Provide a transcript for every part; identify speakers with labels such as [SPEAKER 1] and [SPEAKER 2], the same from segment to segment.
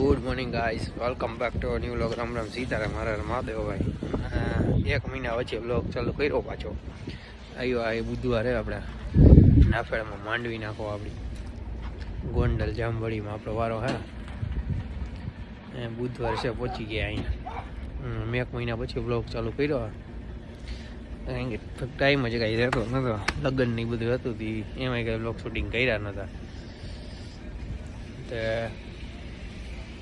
[SPEAKER 1] Good morning guys welcome back to new vlog Ram Ram. Sitaram, મારા મહાદેવભાઈ એક મહિના વચ્ચે વ્લોગ ચાલુ કર્યો પાછો. આવ્યો આ બુધવારે આપણે નાફેડામાં માંડવી નાખો આપણી. ગોંડલ, જામવડીમાં આપણો વારો હે એ બુધવાર છે, પહોંચી ગયા અહીંયા. મેં એક મહિના પછી વ્લોગ ચાલુ કર્યો. કારણ કે ટાઈમ જ કાંઈ રહેતો નહોતો લગ્ન ને બધું હતી એમાંય કાંઈ વ્લોગ શૂટિંગ કર્યા નહોતા તે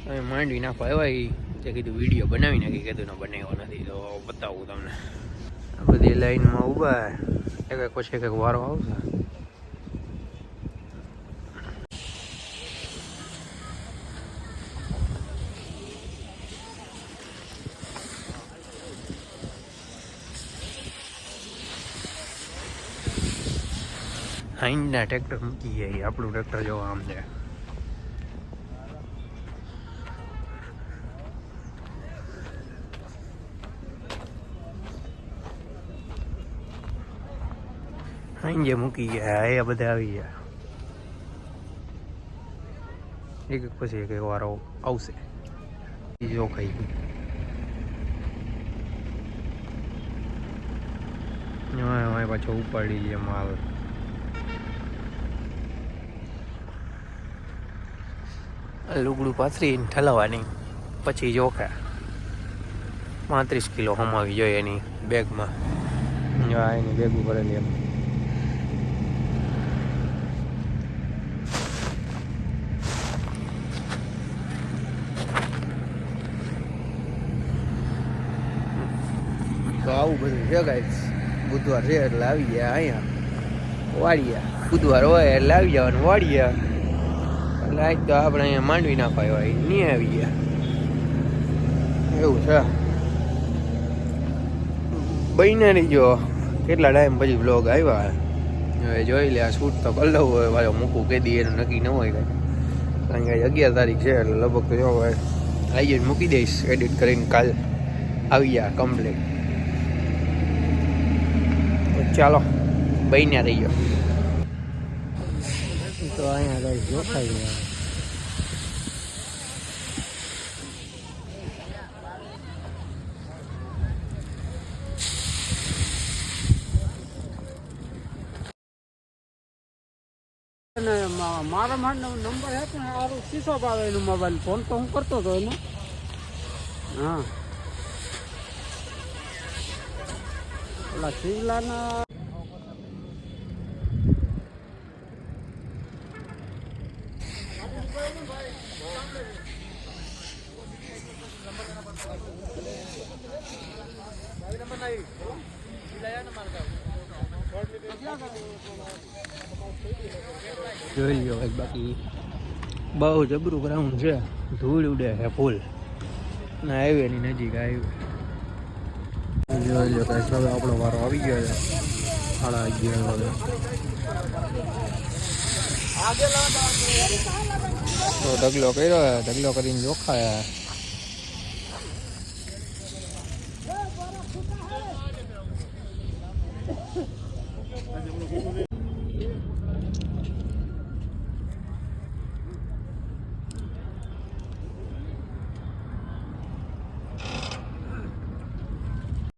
[SPEAKER 1] અમે માંડવી નાખવા આવ્યા તે કીધું વીડિયો બનાવી નાખી, કીધું ના બનાવ્યો નથી. તો બતાવું તમને. આ બધી લાઈનમાં ઊભા એક એક પછી એક એક વારો આવશે. હાઈના ટ્રેક્ટર મૂકી જાય આપણું ટ્રેક્ટર જોવા આમ છે. હાંજે મૂકી ગયા. એ બધા આવી ગયા. એક એક પછી એક વારો આવશે. બીજો ખાઈ ગયું પાછો ઉપાડી લે માલ. લુગડું પાથરીને ઠલાવવાની પછી જોખા. પાંત્રીસ કિલો હમાવી જોઈએ એની બેગમાં. એની બેગ ઉપર એમ. તો આવું બધું છે ગાઈસ બુધવાર છે એટલે આવી ગયા અહીંયા વાડિયા બુધવાર હોય એટલે આવી જવાનું વાડિયા એટલે આજ તો આપણે અહીંયા માંડવી ના પાય હોય નહીં આવી ગયા એવું છે બહીને રહીજો કેટલા ટાઈમ પછી બ્લોગ આવ્યા હવે જોઈ લે આ શૂટ તો કરી લઉં હોય પાછો મૂકું કે દી એનું નક્કી ન હોય કાંઈ કારણ કે આજે અગિયાર તારીખ છે એટલે લગભગ તો જો હવે આવી જઈને મૂકી દઈશ એડિટ કરીને કાલ આવી ગયા કમ્પ્લીટ ચાલો. બહીને રહી તો અહીંયા કઈ જોખાઈ ગયા.
[SPEAKER 2] મારા માં નંબર હે પણ સારું શીશો આવે એનો મોબાઈલ ફોન તો હું કરતો હતો એનો. હા. ઓલા શિવલાના
[SPEAKER 1] જોઈ લો બાકી બહુ જબરું ગ્રાઉન્ડ છે. ધૂળ ઉડે છે ફૂલ ના એની નજીક આવ્યું આપણો વારો આવી ગયો છે. સાડા અગિયાર વાગે. તો ઢગલો કર્યો હે ઢગલો કરીને જોખાયા